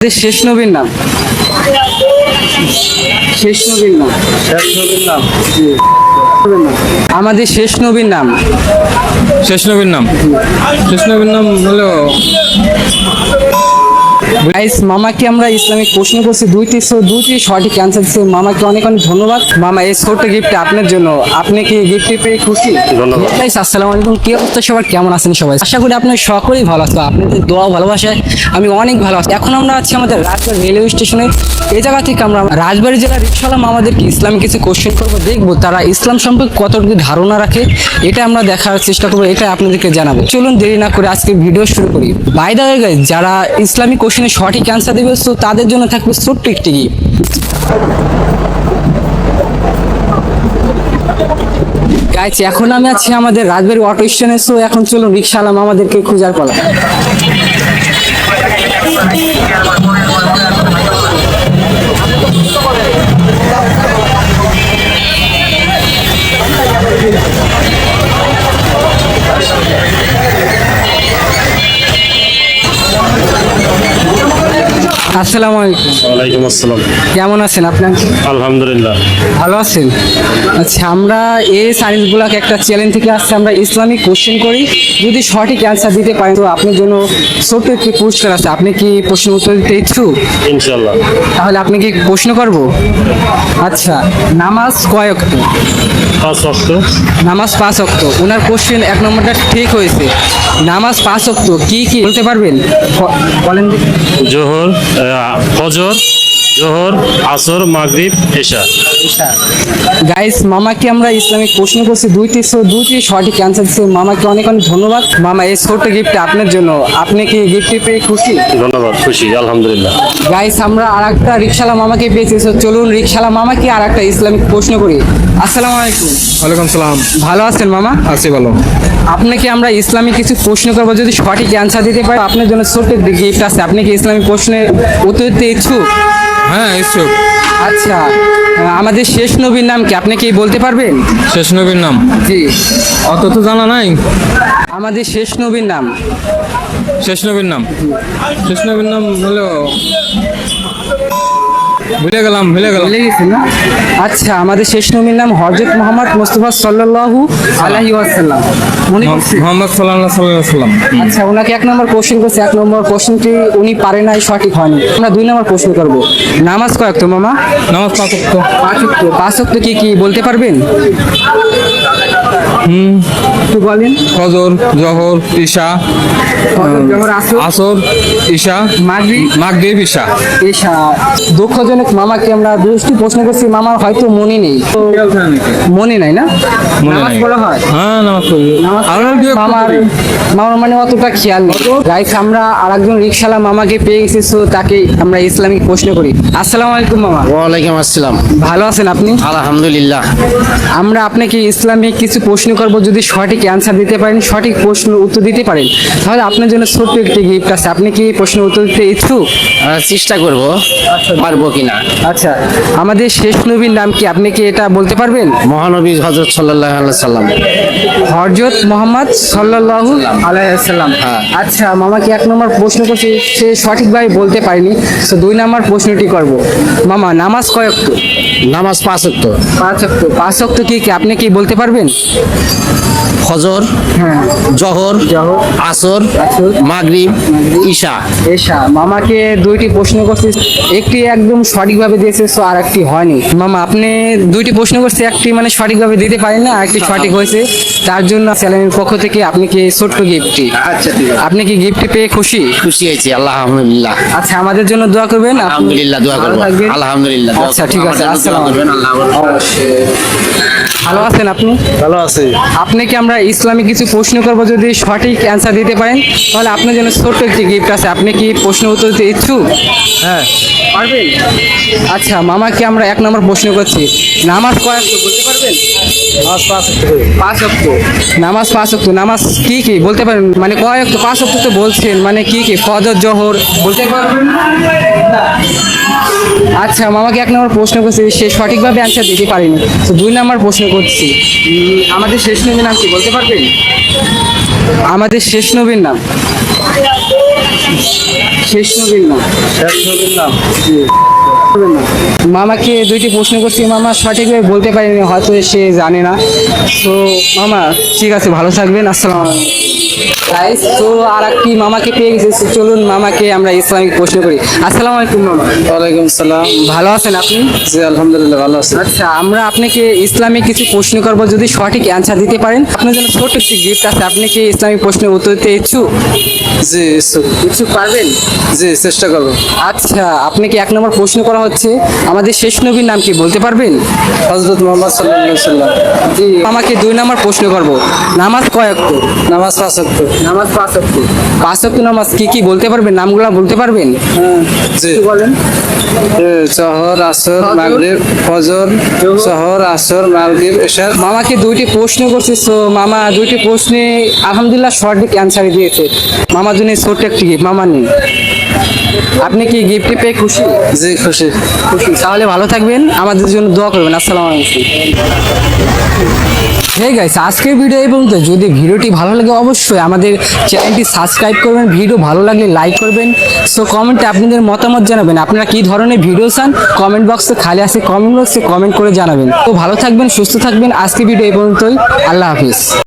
শেষ নবীর নাম শেষ নবীর নাম শেষ। নবীর নাম। আমাদের শেষ নবীর নাম শেষ নবীর নাম শেষ নবীর নাম হলো গাইস মামাকে আমরা ইসলামিক প্রশ্ন করছি দুইটি দুইটি সঠিক অ্যান্সার দিচ্ছে মামাকে অনেক অনেক ধন্যবাদ। মামা এই ছোট্ট গিফট আপনার জন্য। আপনি কি গিফট পেয়ে খুশি? ধন্যবাদ। গাইস আসসালামু আলাইকুম। কি অবস্থা সবার? কেমন আছেন সবাই? আশা করি আপনার সকলেই ভালো আছে আপনাদের দোয়া ভালোবাসায় আমি অনেক ভালো আছি। এখন আমরা আছি আমাদের রাজবাড়ি রেলওয়ে স্টেশনে এই জায়গা থেকে আমরা রাজবাড়ি জেলার রিক্সাওয়ালা আমাদেরকে ইসলাম কিছু কোশ্চেন করব দেখব। তারা ইসলাম সম্পর্কে কতটুকু ধারণা রাখে এটা আমরা দেখার চেষ্টা করব এটা আপনাদেরকে জানাব। চলুন দেরি না করে আজকে ভিডিও শুরু করি। বাই দা গাইজ যারা ইসলামিক কোশ্চেনের সঠিক অ্যান্সার দেবে, সো তাদের জন্য থাকবে ছোট্ট একটি গিফট গাইজ এখন আমি আছি আমাদের রাজবাড়ি অটো স্টেশনে সো এখন চলুন রিক্সালাম আমাদেরকে খোঁজার পালা। আসসালামু আলাইকুম। ওয়ালাইকুম আসসালাম। কেমন আছেন আপনার? আলহামদুলিল্লাহ। ভালো আছেন? আচ্ছা আমরা এই সাইন্সগুলোকে একটা চ্যালেঞ্জ থেকে আসছে আমরা ইসলামিক কোশ্চেন করি। যদি সঠিক অ্যান্সার দিতে পারেন তো আপনার জন্য ছোট্ট একটি পুরস্কার আছে। আপনি কি প্রশ্ন উত্তর দিতে ইচ্ছুক? ইনশাল্লাহ তাহলে আপনি কি প্রশ্ন করব? আচ্ছা নামাজ কয় অক্ত পাঁচ অক্ট নামাজ পাঁচ অক্ত ওনার কোশ্চেন এক নম্বরটা ঠিক হয়েছে। নামাজ পাঁচ অক্ত কি কি বলতে পারবেন? বলেন জোহর ফজর জোহর আসর মাগরিব এশা। গাইস মামাকে আমরা ইসলামিক প্রশ্ন করছি দুইটি সো দুইটি সঠিক অ্যান্সার দিচ্ছে মামাকে অনেক অনেক ধন্যবাদ। মামা এই ছোট্ট গিফট আপনার জন্য। আপনি কি গিফট পেয়ে খুশি? ধন্যবাদ খুশি আলহামদুলিল্লাহ। গাইস আমরা আর একটা রিক্সালা মামাকে পেয়েছি। চলুন রিক্সালা মামাকে আর একটা ইসলামিক প্রশ্ন করি। আসসালামু আলাইকুম। ওয়ালাইকুম সালাম। ভালো আছেন মামা? আছি ভালো। আপনাকে আমরা ইসলামিক কিছু প্রশ্ন করব যদি সঠিক অ্যান্সার দিতে পারে। আপনার জন্য ছোট্ট গিফট আছে। আপনি কি ইসলামিক প্রশ্নের উত্তর দিতে ইচ্ছুক? হ্যাঁ ইচ্ছুক আচ্ছা আমাদের শেষ নবীর নাম কি আপনি কি বলতে পারবেন? শেষ নবীর নাম? জি। অত তো জানা নাই। আমাদের শেষ নবীর নাম। শেষ নবীর নাম? শেষ নবীর নাম হলো ভুলে গেলাম ভুলে গেলাম। ভুলে গেছেন না? আচ্ছা আমাদের শেষ নবীর নাম হজরত মোহাম্মদ মুস্তফা সাল্লাল্লাহু আলাইহি ওয়াসাল্লাম। করছি মোহাম্মদ সাল্লাহ সাল্লাম আচ্ছা ওনাকে এক নম্বর কোশ্চেন করছে এক নম্বর কোশ্চেনটি উনি পারে নাই সঠিক হয়নি। আমরা দুই নম্বর প্রশ্ন করব। নামাজ কয়েক তো মামা? নামাজ পাঁচ অক্ট পাঁচ ওয়াক্ত পাঁচ ওয়াক্ত কি কি বলতে পারবেন? হুম। একটু বলেন। ফজর জহর ঈশা আসর, ঈশা মাগরিব? মাগরিব ঈশা। এশা দুঃখজনক মামাকে আমরা দুষ্টি প্রশ্ন করছি মামার হয়তো মনে নেই। তো মনে নাই না? নামাজ পড়া হয়? হ্যাঁ নামাজ পড়ি। কি মামার মামার মানে অতটা খেয়াল নেই। গাইস আমরা আরেকজন রিক্সালা মামাকে পেয়ে গেছি সো তাকে আমরা ইসলামিক প্রশ্ন করি। আসসালামু আলাইকুম মামা। ওয়ালাইকুম আসসালাম। ভালো আছেন আপনি? আলহামদুলিল্লাহ। আমরা আপনাকে ইসলামিক কিছু প্রশ্ন করব যদি সঠিক অ্যান্সার দিতে পারেন সঠিক প্রশ্ন উত্তর দিতে পারেন। তাহলে আপনার জন্য ছোট্ট একটি গিফট আছে। আপনি কি প্রশ্ন উত্তর দিতে ইচ্ছুক? আহ, চেষ্টা করব। পারব কিনা? আচ্ছা আমাদের শেষ নবীর নাম কি? আপনি কি এটা বলতে পারবেন? মহানবী হজরত সাল্লাহ সাল্লাম। হরজত মোহাম্মদ সাল্লাল্লাহু আলাইসাল্লাম হ্যাঁ। আচ্ছা মামাকে এক নম্বর প্রশ্ন করছি সে সঠিকভাবে বলতে পারেনি তো দুই নম্বর প্রশ্নটি করব। মামা নামাজ কয়েক নামাজ পাঁচ অক্ত পাঁচ অক্ত পাঁচ অক্ত কি কি? আপনি কি বলতে পারবেন? ফজর হ্যাঁ। জহর আসর মাগরিব ঈশা। এসা মামাকে দুইটি প্রশ্ন করছি। একটি একদম সঠিকভাবে দিয়েছে তো আর একটি হয়নি। মামা আপনি দুইটি প্রশ্ন করছে একটি মানে সঠিকভাবে দিতে পারেন না আরেকটি সঠিক হয়েছে। তার জন্য চ্যানেলের পক্ষ থেকে আপনি কি ছোট্ট গিফটটি? আচ্ছা ঠিক আছে। আপনি কি গিফট পেয়ে খুশি? খুশি হয়েছি আল্লাহ আলহামদুলিল্লাহ। আচ্ছা আমাদের জন্য দোয়া করবেন আলহামদুলিল্লাহ দোয়া ভালো করব। থাকবেন। আলহামদুলিল্লাহ আচ্ছা ঠিক আছে আসসালামু আলাইকুম। আল্লাহ ভালো আছেন আপনি? ভালো আছি। আপনাকে কি আমরা ইসলামে কিছু প্রশ্ন করব যদি সঠিক অ্যান্সার দিতে পারেন? তাহলে আপনার জন্য ছোট্ট একটি গিফট আছে। আপনি কি প্রশ্ন উত্তর দিতে ইচ্ছুক? হ্যাঁ। পারবেন? আচ্ছা মামাকে আমরা এক নম্বর প্রশ্ন করছি। নামাজ কয়েক বলতে পারবেন? পাঁচ পাঁচ অক্ট নামাজ পাঁচ অক্ট নামাজ কি কি? বলতে পারেন। মানে কয়েক পাঁচ অক্ট তো বলছেন। মানে কি কি? ফজর জহর বলতে পারবেন আচ্ছা মামাকে এক নম্বর প্রশ্ন করছি। সে সঠিকভাবে অ্যান্সার দিতে পারেনি। তো দুই নম্বর প্রশ্ন করছি। আমাদের শেষ নবীর নাম কি বলতে পারবেন? আমাদের শেষ নবীর নাম। শেষ নবীর নাম। জি। বলবেন না। মামাকে দুইটি প্রশ্ন করছি। মামা সঠিকভাবে বলতে পারিনি, হয়তো সে জানে না। তো মামা, ঠিক আছে, ভালো থাকবেন। আসসালাম গাইস তো আর একটি মামাকে পেয়ে গেছে চলুন মামাকে আমরা ইসলামিক প্রশ্ন করি। আসসালামু আলাইকুম মামা। ওয়ালাইকুম সালাম। ভালো আছেন আপনি? জি আলহামদুলিল্লাহ ভালো আছি। আচ্ছা আমরা আপনাকে ইসলামিক কিছু প্রশ্ন করব যদি সঠিক অ্যান্সার দিতে পারেন। আপনার জন্য ছোট্ট একটি গিফট আছে আপনি কি ইসলামিক প্রশ্নের উত্তর দিতে ইচ্ছুক? জি ইচ্ছুক। ইচ্ছুক পারবেন? জি চেষ্টা করব। আচ্ছা আপনাকে এক নম্বর প্রশ্ন করা হচ্ছে আমাদের শেষ নবীর নাম কি বলতে পারবেন? হজরত মোহাম্মদ সাল্লাহ সাল্লাম জি আমাকে দুই নম্বর প্রশ্ন করব। নামাজ কয় নামাজ পাঁচ। নামাজ পাঁচ অক্ত পাঁচ অক্ত নামাজ কি কি বলতে পারবেন? নামগুলো বলতে পারবেন? জি। কি বলেন? এ, জহর আসর ফজর। মাগরিব ফজর জহর? আসর মাগরিব মামাকে দুইটি প্রশ্ন করছে সো মামা দুইটি প্রশ্নে আলহামদুলিল্লাহ সঠিক অ্যান্সার দিয়েছে। মামার জন্য ছোট্ট একটি মামা নেই আপনি কি গিফটটি পেয়ে খুশি? জি খুশি। খুশি। তাহলে ভালো থাকবেন। আমাদের জন্য দোয়া করবেন। আসসালামু আলাইকুম। হ্যাঁ গাইস আজকের ভিডিও এই পর্যন্ত। যদি ভিডিওটি ভালো লাগে অবশ্যই আমাদের চ্যানেলটি সাবস্ক্রাইব করবেন। ভিডিও ভালো লাগলে লাইক করবেন। সো কমেন্টে আপনাদের মতামত জানাবেন। আপনারা কী ধরনের ভিডিও চান? কমেন্ট বক্সে খালি আছে কমেন্ট বক্সে কমেন্ট করে জানাবেন। তো ভালো থাকবেন সুস্থ থাকবেন। আজকে ভিডিও এই পর্যন্তই। আল্লাহ হাফিজ।